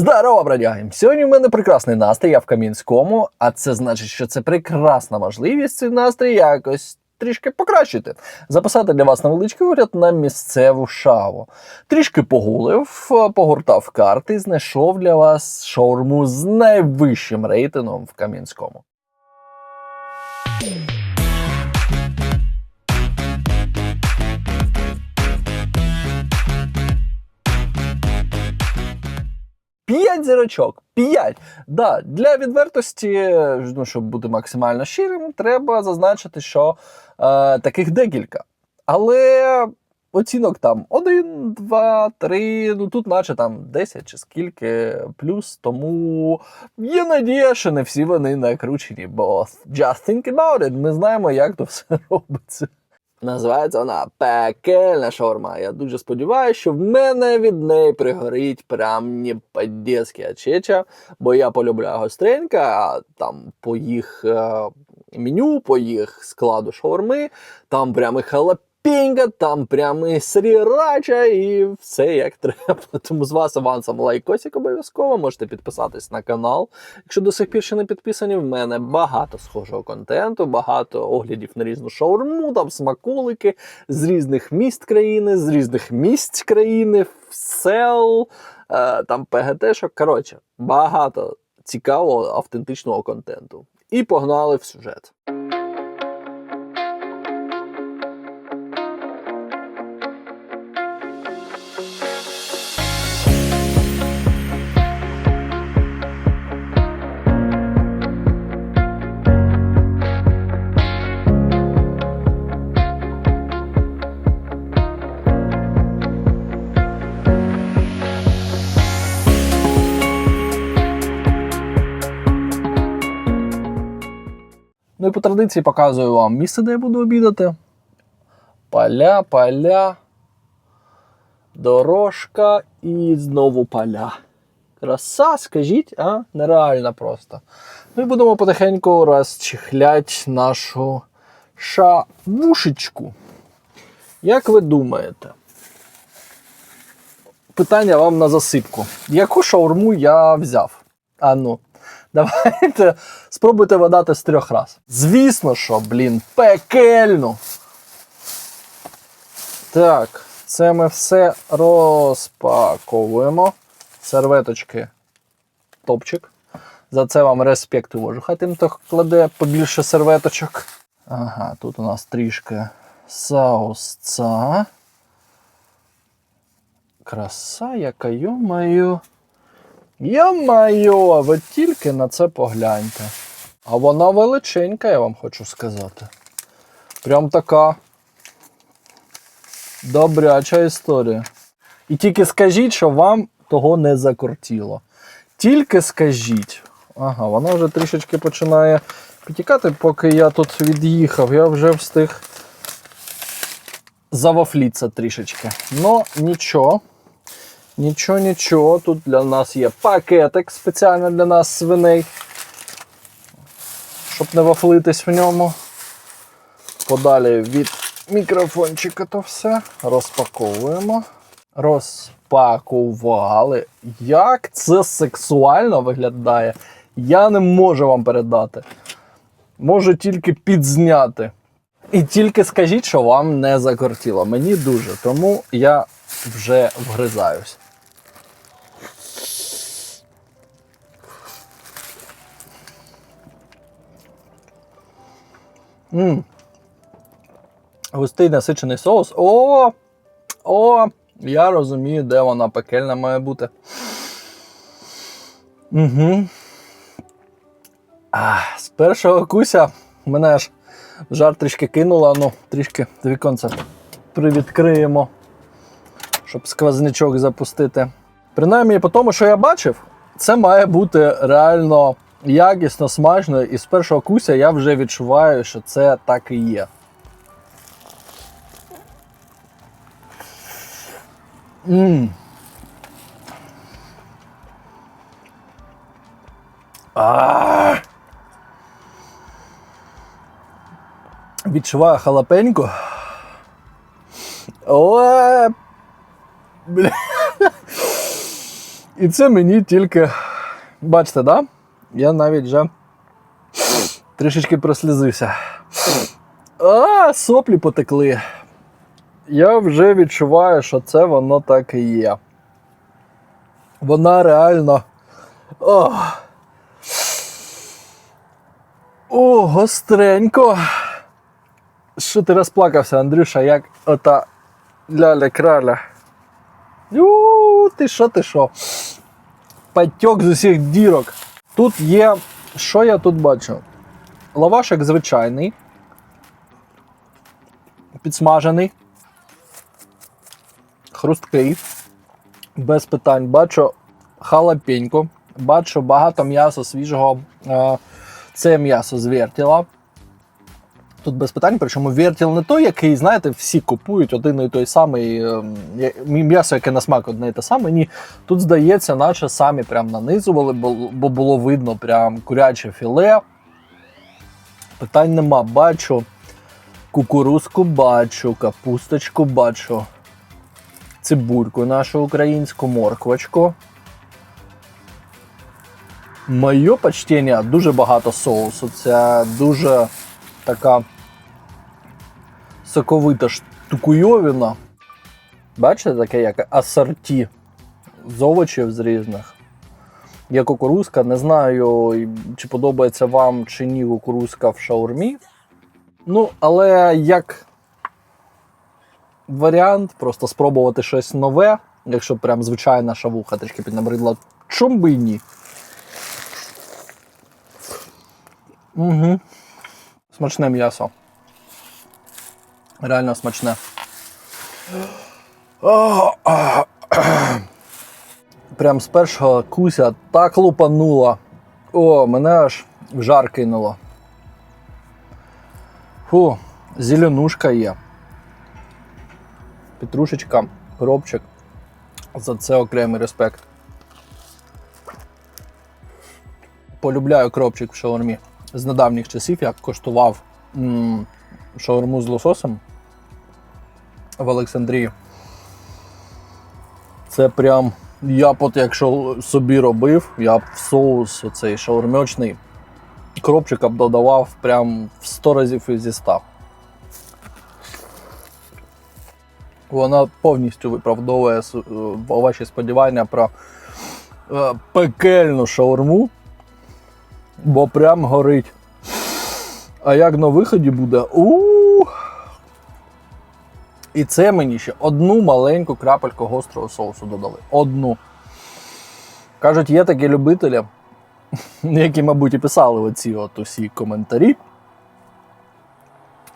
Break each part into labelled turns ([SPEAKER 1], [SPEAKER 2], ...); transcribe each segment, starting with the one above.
[SPEAKER 1] Здорово, бродяги! Сьогодні в мене прекрасний настрій, я в Кам'янському, а це значить, що це прекрасна можливість цей настрій якось трішки покращити. Записати для вас невеличкий огляд на місцеву шаву. Трішки погулив, погортав карти знайшов для вас шаурму з найвищим рейтингом в Кам'янському. П'ять зірочок. П'ять. Да, для відвертості, ну, щоб бути максимально щирим, треба зазначити, що е, таких декілька. Але оцінок там один, два, три. Ну тут, наче там 10 чи скільки плюс. Тому є надія, що не всі вони накручені, бо just think about it, Ми знаємо, як то все робиться. Називається вона пекельна шаурма. Я дуже сподіваюся, що в мене від неї пригорить прям не ачеча, бо я полюбляю гостренька, там по їх е, меню, по їх складу шаурми, там прям і халапенька, там прям срірача, і все як треба. Тому з вас авансом лайкосик обов'язково. Можете підписатись на канал. Якщо до сих пір ще не підписані, в мене багато схожого контенту, багато оглядів на різну шаурму, там смаколики з різних міст країни, з різних місць країни, сел, е, там ПГТшок. Коротше, багато цікавого автентичного контенту. І погнали в сюжет. Ну і по традиції показую вам місце, де я буду обідати. Поля, поля, дорожка і знову поля. Краса, скажіть, а? Нереально просто. І будемо потихеньку розчихлять нашу шавушечку. Як ви думаєте? Питання вам на засипку. Яку шаурму я взяв? А ну, давайте спробуйте вгадати з трьох раз. Звісно, що, блін, пекельну. Так, це ми все розпаковуємо. Серветочки топчик. За це вам респект вожу. Хай тим, хто кладе побільше серветочок. Ага, тут у нас трішки соусця. Краса, яка йомаю. Йо-майо, ви тільки на це погляньте. А вона величенька, я вам хочу сказати. Прям така добряча історія. І тільки скажіть, що вам того не закортіло. Тільки скажіть. Ага, вона вже трішечки починає підтікати, поки я тут від'їхав, я вже встиг завафліться трішечки. Ну, нічого. Нічого, нічого. Тут для нас є пакетик спеціально для нас свиней. Щоб не вафлитись в ньому. Подалі від мікрофончика то все. Розпаковуємо. Розпакували. Як це сексуально виглядає, я не можу вам передати. Можу тільки підзняти. І тільки скажіть, що вам не закортіло. Мені дуже, тому я вже вгризаюсь. Мм. Густий насичений соус. О! О! Я розумію, де вона пекельна має бути. Угу. А, з першого куся мене аж жар трішки кинула, ну, трішки віконце привідкриємо, щоб сквознячок запустити. Принаймні, по тому, що я бачив, це має бути реально якісно, смачно, і з першого куся я вже відчуваю, що це так і є. Ммм. Відчуваю халапеньку. О, бля. І це мені тільки. Бачите, да? Я навіть вже трішечки прослізився. А, соплі потекли. Я вже відчуваю, що це воно так і є. Вона реально. О, О гостренько. Що ти розплакався, Андрюша, як ота ляля краля. Ю, ти що, ти що? Патьок з усіх дірок. Тут є. Що я тут бачу? Лавашик звичайний. Підсмажений. Хрусткий. Без питань. Бачу халапенько. Бачу багато м'яса свіжого. Е, Це м'ясо з вертіла. Тут без питань, причому вертіл не той, який, знаєте, всі купують один і той самий ем, м'ясо, яке на смак одне і те саме. Ні. Тут здається, наче самі прям нанизували, бо було видно прям куряче філе. Питань нема. Бачу кукурузку бачу, капусточку бачу, цибульку нашу українську, морквочку. Моє почтення, дуже багато соусу. Це дуже така соковита штукуйовина. Бачите, таке як асорті з овочів з різних. Є кукурузка, не знаю, чи подобається вам чи ні кукурузка в шаурмі. Ну, але як варіант, просто спробувати щось нове, якщо прям звичайна шавуха трішки піднабридла, чом би і ні. Угу. Смачне м'ясо. Реально смачне. Прям з першого куся так лупануло. О, мене аж в жар кинуло. Фу, зеленушка є. Петрушечка, коробчик. За це окремий респект. Полюбляю кропчик в шаурмі. З недавніх часів я коштував м, шаурму з лососем в Олександрії. Це прям. Я от якщо собі робив, я б в соус оцей шаурмьочний кропчика б додавав прям в 100 разів зі 100. Вона повністю виправдовує е, ваші сподівання про е, пекельну шаурму, бо прям горить. А як на виході буде? у І це мені ще одну маленьку крапельку гострого соусу додали. Одну. Кажуть, є такі любителі, які, мабуть, і писали оці от усі коментарі,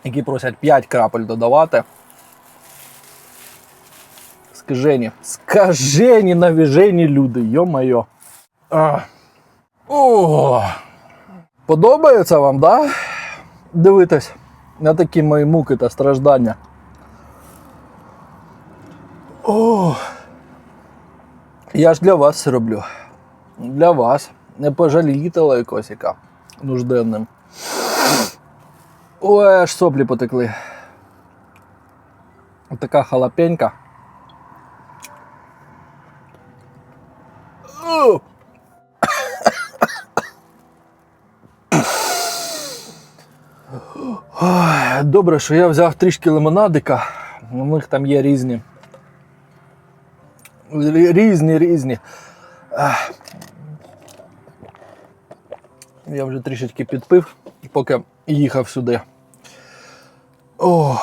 [SPEAKER 1] які просять 5 крапель додавати. Скажені, скажені навіжені люди, йо-майо. О. Подобається вам, да? Дивитись на такі мої муки та страждання. О. Я ж для вас це роблю. Для вас. Не пожалійте лайкосика нужденним. Ой, аж соплі потекли. Така халапенька. Добре, що я взяв трішки лимонадика. У них там є різні. Рі- Різні, різні. Я вже трішечки підпив, поки їхав сюди. О.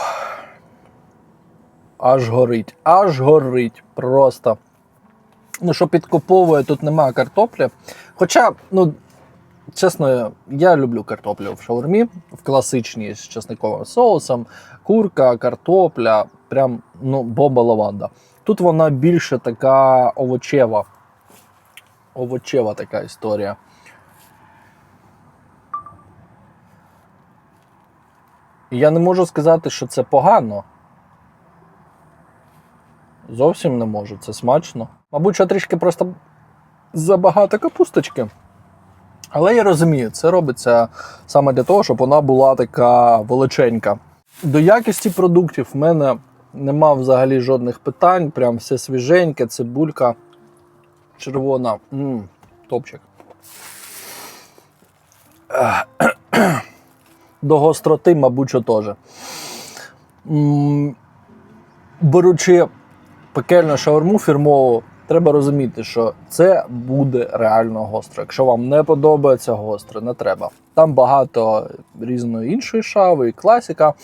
[SPEAKER 1] Аж горить, аж горить. Просто. Ну, що підкуповує, тут немає картоплі. Хоча, ну, чесно, я люблю картоплю в шаурмі, в класичній з чесниковим соусом. Курка, картопля, прям ну, бомба лаванда. Тут вона більше така овочева. Овочева така історія. Я не можу сказати, що це погано. Зовсім не можу, це смачно. Мабуть, що трішки просто забагато капусточки. Але я розумію, це робиться саме для того, щоб вона була така величенька. До якості продуктів в мене нема взагалі жодних питань. Прям все свіженьке, цибулька. червона. м топчик. До гостроти, мабуть, що теж. М, Беручи пекельну шаурму фірмову, треба розуміти, що це буде реально гостро. Якщо вам не подобається гостро, не треба. Там багато різної іншої шави, і класіка.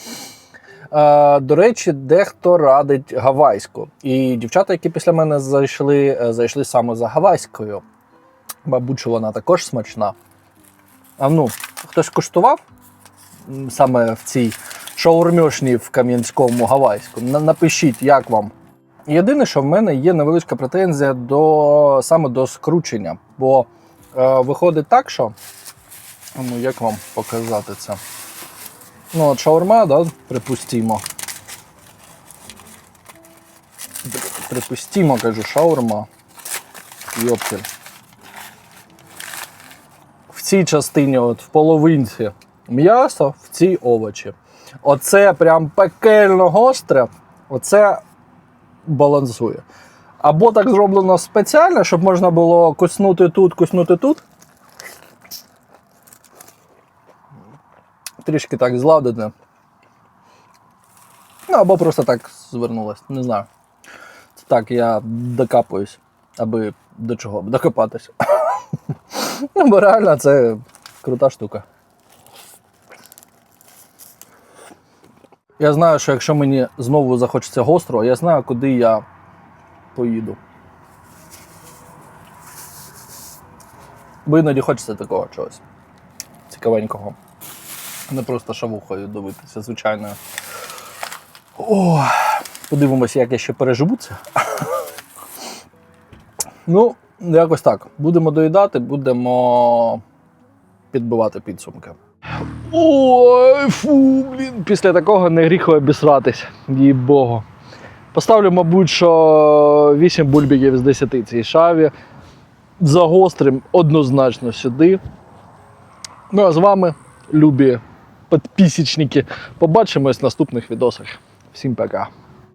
[SPEAKER 1] Е, до речі, дехто радить гавайську. І дівчата, які після мене зайшли, е, зайшли саме за гавайською. Мабуть, що вона також смачна. А ну, хтось куштував саме в цій шаурмьошній в Кам'янському гавайську? Напишіть, як вам. Єдине, що в мене є невеличка претензія до саме до скручення. Бо е, виходить так, що. Ну, як вам показати це? Ну, от шаурма, да, припустимо. Припустимо, кажу, шаурма. Йоптель. В цій частині, от в половинці м'ясо, в цій овочі. Оце прям пекельно гостре, оце балансує. Або так зроблено спеціально, щоб можна було куснути тут, куснути тут. Трішки так зладити. Ну, або просто так звернулось, не знаю. Так, я докапуюсь, аби до чого докопатися. Ну, бо реально це крута штука. Я знаю, що якщо мені знову захочеться гостро, я знаю, куди я поїду. Бо іноді хочеться такого чогось цікавенького. Не просто шавухою дивитися, звичайно. О, подивимося, як я ще переживу це. Ну, якось так. Будемо доїдати, будемо підбивати підсумки. Ой, фу, блін. Після такого не гріх обісратись, їй Богу. Поставлю, мабуть, що 8 бульбіків з 10 цій шаві. За гострим однозначно сюди. Ну а з вами, любі підписчики, побачимось в наступних відосах. Всім пока.